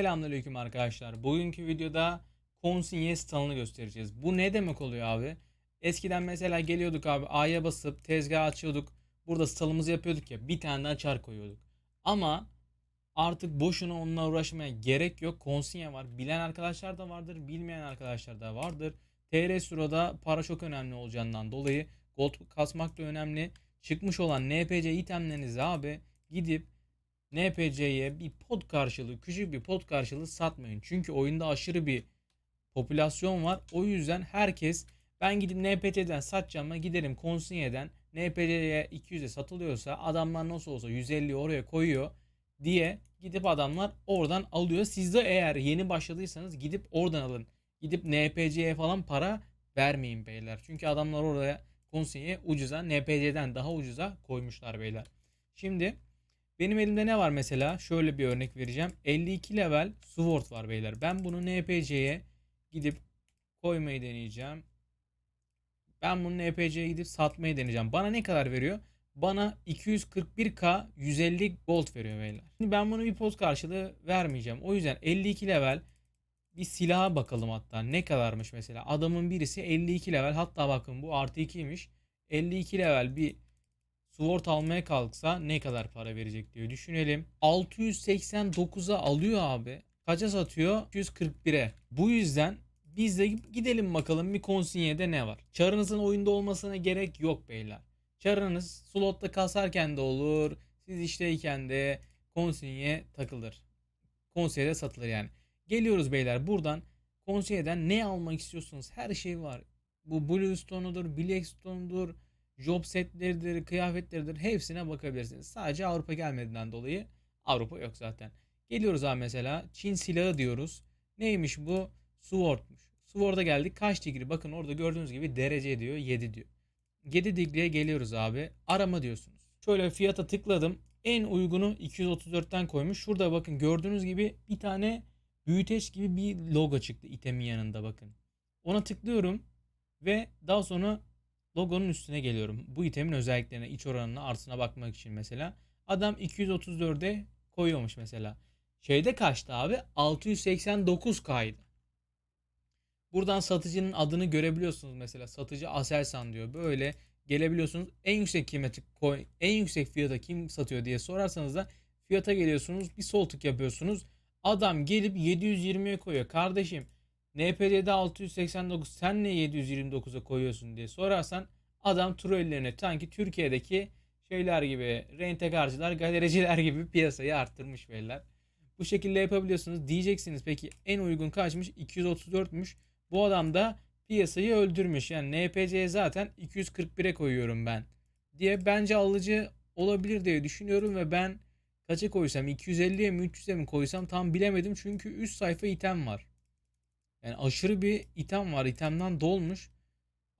Selamünaleyküm arkadaşlar. Bugünkü videoda konsinye stalını göstereceğiz. Bu ne demek oluyor abi? Eskiden mesela geliyorduk abi A'ya basıp tezgah açıyorduk. Burada stalımızı yapıyorduk ya bir tane daha çar koyuyorduk. Ama artık boşuna onunla uğraşmaya gerek yok. Konsinye var. Bilen arkadaşlar da vardır. Bilmeyen arkadaşlar da vardır. TR Suro'da para çok önemli olacağından dolayı gold kasmak da önemli. Çıkmış olan NPC itemlerinizi abi gidip NPC'ye bir pot karşılığı, küçük bir pot karşılığı satmayın. Çünkü oyunda aşırı bir popülasyon var. O yüzden herkes ben gidip NPC'den satacağıma giderim konsinyeden NPC'ye 200'e satılıyorsa adamlar nasıl olsa 150 oraya koyuyor diye gidip adamlar oradan alıyor. Siz de eğer yeni başladıysanız gidip oradan alın. Gidip NPC'ye falan para vermeyin beyler. Çünkü adamlar oraya konsinye ucuza NPC'den daha ucuza koymuşlar beyler. Şimdi benim elimde ne var mesela? Şöyle bir örnek vereceğim. 52 level Sword var beyler. Ben bunu NPC'ye gidip koymayı deneyeceğim. Ben bunu NPC'ye gidip satmayı deneyeceğim. Bana ne kadar veriyor? Bana 241k 150 gold veriyor beyler. Şimdi ben bunu bir post karşılığı vermeyeceğim. O yüzden 52 level bir silaha bakalım hatta. Ne kadarmış mesela? Adamın birisi 52 level. Hatta bakın bu artı 2'ymiş. 52 level bir Sword almaya kalksa ne kadar para verecek diyor. Düşünelim. 689'a alıyor abi. Kaça satıyor? 241'e. Bu yüzden biz de gidelim bakalım bir konsinyede ne var. Çarınızın oyunda olmasına gerek yok beyler. Çarınız slotta kasarken de olur. Siz işteyken de konsinye takılır. Konseyde satılır yani. Geliyoruz beyler buradan konseyden ne almak istiyorsanız her şey var. Bu Bluestone'udur, Blackstone'udur, job setleridir, kıyafetleridir hepsine bakabilirsiniz. Sadece Avrupa gelmediğinden dolayı Avrupa yok zaten. Geliyoruz abi mesela Çin silahı diyoruz. Neymiş bu? Sword'muş. Sword'a geldik. Kaç degree? Bakın orada gördüğünüz gibi derece diyor. 7 diyor. 7 degree'ye geliyoruz abi. Arama diyorsunuz. Şöyle fiyata tıkladım. En uygunu 234'ten koymuş. Şurada bakın gördüğünüz gibi bir tane büyüteç gibi bir logo çıktı itemin yanında bakın. Ona tıklıyorum ve daha sonra logonun üstüne geliyorum. Bu itemin özelliklerine, iç oranına, artısına bakmak için mesela. Adam 234'e koyuyormuş mesela. Şeyde kaçtı abi? 689K'ydı. Buradan satıcının adını görebiliyorsunuz mesela. Satıcı Aselsan diyor. Böyle gelebiliyorsunuz. En yüksek kıymeti koy, en yüksek fiyata kim satıyor diye sorarsanız da fiyata geliyorsunuz. Bir sol tık yapıyorsunuz. Adam gelip 720'ye koyuyor. Kardeşim NPD'de 689 sen ne 729'a koyuyorsun diye sorarsan adam trollerine sanki Türkiye'deki şeyler gibi rentekarcılar, galericiler gibi piyasayı arttırmış beyler. Bu şekilde yapabiliyorsunuz. Diyeceksiniz peki en uygun kaçmış? 234'müş. Bu adam da piyasayı öldürmüş. Yani NPC'ye zaten 241'e koyuyorum ben diye bence alıcı olabilir diye düşünüyorum ve ben kaça koysam 250'ye mi 300'e mi koysam tam bilemedim çünkü 3 sayfa item var. Yani aşırı bir item var. itemden dolmuş.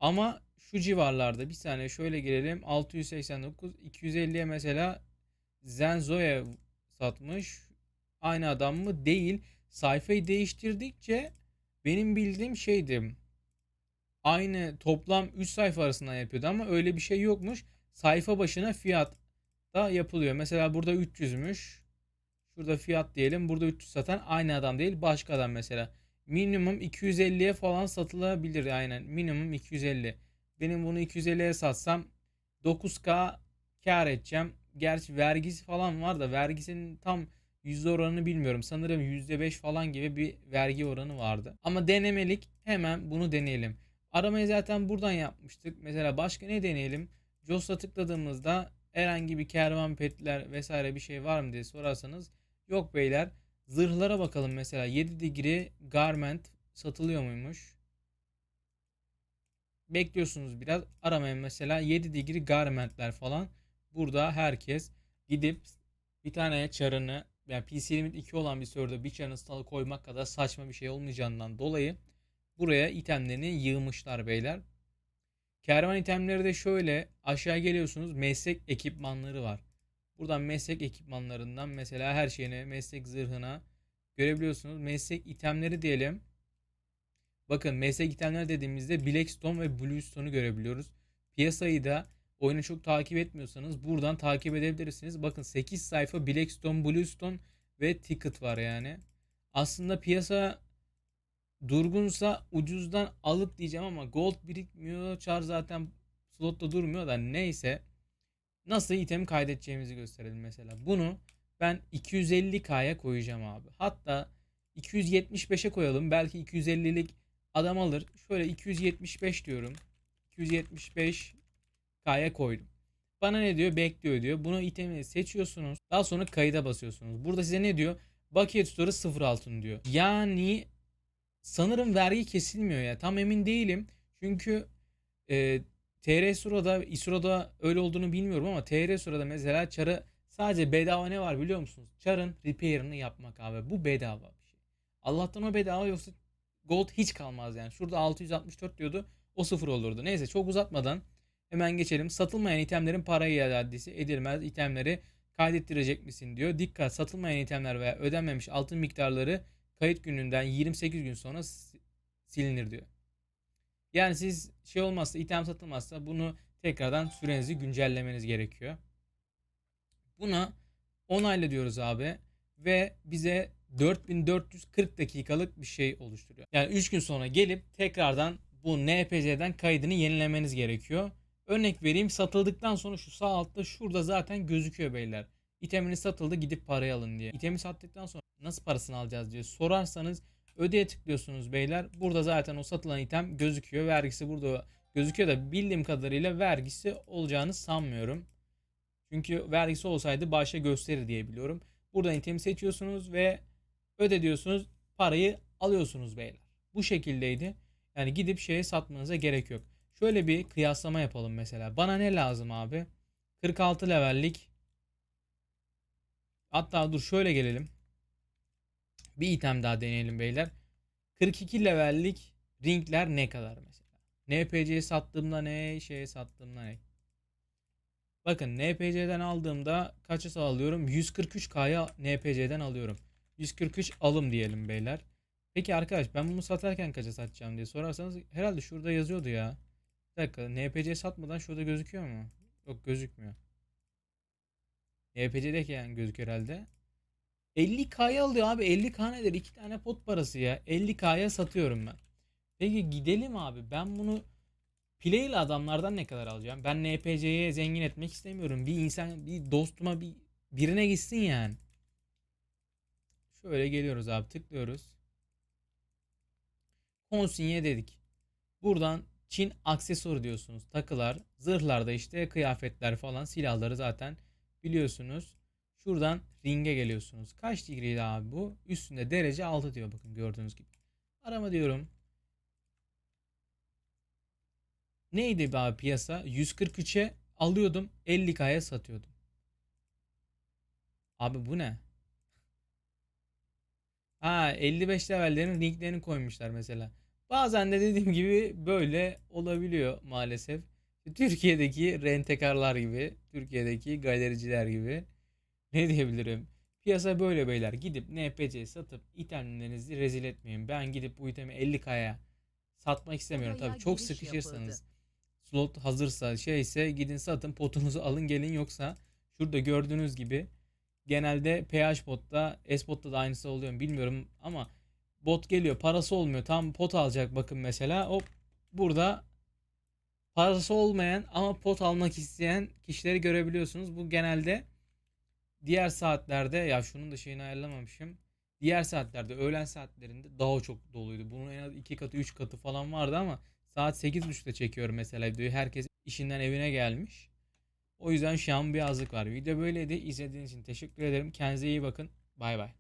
Ama şu civarlarda bir saniye şöyle girelim. 689 250'ye mesela Zenzo'ya satmış. Aynı adam mı? Değil. Sayfayı değiştirdikçe benim bildiğim şeydi. Aynı toplam 3 sayfa arasından yapıyordu ama öyle bir şey yokmuş. Sayfa başına fiyat da yapılıyor. Mesela burada 300'müş. Şurada fiyat diyelim. Burada 300 satan aynı adam değil başka adam mesela. Minimum 250'ye falan satılabilir aynen. Minimum 250. Benim bunu 250'ye satsam 9K kar edeceğim. Gerçi vergisi falan var da vergisinin tam yüzde oranını bilmiyorum. Sanırım %5 falan gibi bir vergi oranı vardı. Ama denemelik hemen bunu deneyelim. Aramayı zaten buradan yapmıştık. Mesela başka ne deneyelim? JOS'a tıkladığımızda herhangi bir kervan petler vesaire bir şey var mı diye sorarsanız yok beyler. Zırhlara bakalım mesela 7 degree garment satılıyor muymuş? Bekliyorsunuz biraz aramayın mesela 7 degree garmentler falan. Burada herkes gidip bir tane çarını yani PC limit 2 olan bir serverda bir çarını install'a koymak kadar saçma bir şey olmayacağından dolayı buraya itemlerini yığmışlar beyler. Kervan itemleri de şöyle aşağı geliyorsunuz meslek ekipmanları var. Buradan meslek ekipmanlarından mesela her şeyine meslek zırhına görebiliyorsunuz. Meslek itemleri diyelim. Bakın meslek itemler dediğimizde Blackstone ve Bluestone'u görebiliyoruz. Piyasayı da oyunu çok takip etmiyorsanız buradan takip edebilirsiniz. Bakın 8 sayfa Blackstone, Bluestone ve Ticket var yani. Aslında piyasa durgunsa ucuzdan alıp diyeceğim ama gold birikmiyor. Char zaten slotta durmuyor da neyse. Nasıl item kaydedeceğimizi gösterelim mesela. Bunu ben 250k'ya koyacağım abi. Hatta 275'e koyalım. Belki 250'lik adam alır. Şöyle 275 diyorum. 275k'ya koydum. Bana ne diyor? Bekliyor diyor. Bunu itemi seçiyorsunuz. Daha sonra kayıda basıyorsunuz. Burada size ne diyor? Bakiye tutarı 0 altın diyor. Yani sanırım vergi kesilmiyor ya. Tam emin değilim. Çünkü e, TR Sura'da, İSURA'da öyle olduğunu bilmiyorum ama TR Sura'da mesela çarı sadece bedava ne var biliyor musunuz? Çarın repair'ını yapmak abi. Bu bedava bir şey. Allah'tan o bedava yoksa gold hiç kalmaz yani. Şurada 664 diyordu. O sıfır olurdu. Neyse çok uzatmadan hemen geçelim. Satılmayan itemlerin para iadesi edilmez. İtemleri kaydettirecek misin diyor. Dikkat satılmayan itemler veya ödenmemiş altın miktarları kayıt gününden 28 gün sonra si- silinir diyor. Yani siz şey olmazsa item satılmazsa bunu tekrardan sürenizi güncellemeniz gerekiyor. Buna onayla diyoruz abi ve bize 4440 dakikalık bir şey oluşturuyor. Yani 3 gün sonra gelip tekrardan bu NPC'den kaydını yenilemeniz gerekiyor. Örnek vereyim satıldıktan sonra şu sağ altta şurada zaten gözüküyor beyler. İteminiz satıldı gidip parayı alın diye. İtemi sattıktan sonra nasıl parasını alacağız diye sorarsanız ödeye tıklıyorsunuz beyler. Burada zaten o satılan item gözüküyor. Vergisi burada gözüküyor da bildiğim kadarıyla vergisi olacağını sanmıyorum. Çünkü vergisi olsaydı başta gösterir diye biliyorum. Buradan itemi seçiyorsunuz ve öde diyorsunuz. Parayı alıyorsunuz beyler. Bu şekildeydi. Yani gidip şeye satmanıza gerek yok. Şöyle bir kıyaslama yapalım mesela. Bana ne lazım abi? 46 levellik Hatta dur şöyle gelelim. Bir item daha deneyelim beyler. 42 levellik ringler ne kadar mesela? NPC'ye sattığımda ne, şeye sattığımda ne? Bakın NPC'den aldığımda kaça alıyorum? 143K'ya NPC'den alıyorum. 143 alım diyelim beyler. Peki arkadaş ben bunu satarken kaça satacağım diye sorarsanız herhalde şurada yazıyordu ya. Bir dakika NPC satmadan şurada gözüküyor mu? Yok gözükmüyor. NPC'deki yani gözüküyor herhalde. 50K'ya alıyor abi. 50K nedir? 2 tane pot parası ya. 50K'ya satıyorum ben. Peki gidelim abi. Ben bunu Play'li adamlardan ne kadar alacağım? Ben NPC'ye zengin etmek istemiyorum. Bir insan, bir dostuma, bir birine gitsin yani. Şöyle geliyoruz abi. Tıklıyoruz. Konsinye dedik. Buradan Çin aksesuar diyorsunuz. Takılar, zırhlarda işte kıyafetler falan silahları zaten biliyorsunuz. Şuradan ringe geliyorsunuz. Kaç degreydi abi bu? Üstünde derece 6 diyor bakın gördüğünüz gibi. Arama diyorum. Neydi be abi piyasa? 143'e alıyordum 50k'ya satıyordum. Abi bu ne? Ha 55 levellerin linklerini koymuşlar mesela. Bazen de dediğim gibi böyle olabiliyor maalesef. Türkiye'deki rentekarlar gibi, Türkiye'deki galericiler gibi ne diyebilirim? Piyasa böyle beyler. Gidip NPC satıp itemlerinizi rezil etmeyin. Ben gidip bu itemi 50k'ya satmak istemiyorum. Tabii çok sıkışırsanız slot hazırsa şeyse gidin satın potunuzu alın gelin yoksa şurada gördüğünüz gibi genelde PH botta S-botta da aynısı oluyor bilmiyorum ama bot geliyor parası olmuyor tam pot alacak bakın mesela hop burada parası olmayan ama pot almak isteyen kişileri görebiliyorsunuz. Bu genelde diğer saatlerde ya şunun da şeyini ayarlamamışım. Diğer saatlerde öğlen saatlerinde daha çok doluydu. Bunun en az 2 katı 3 katı falan vardı ama saat 8.30'da çekiyorum mesela videoyu. Herkes işinden evine gelmiş. O yüzden şu an bir azlık var. Video böyleydi. İzlediğiniz için teşekkür ederim. Kendinize iyi bakın. Bay bay.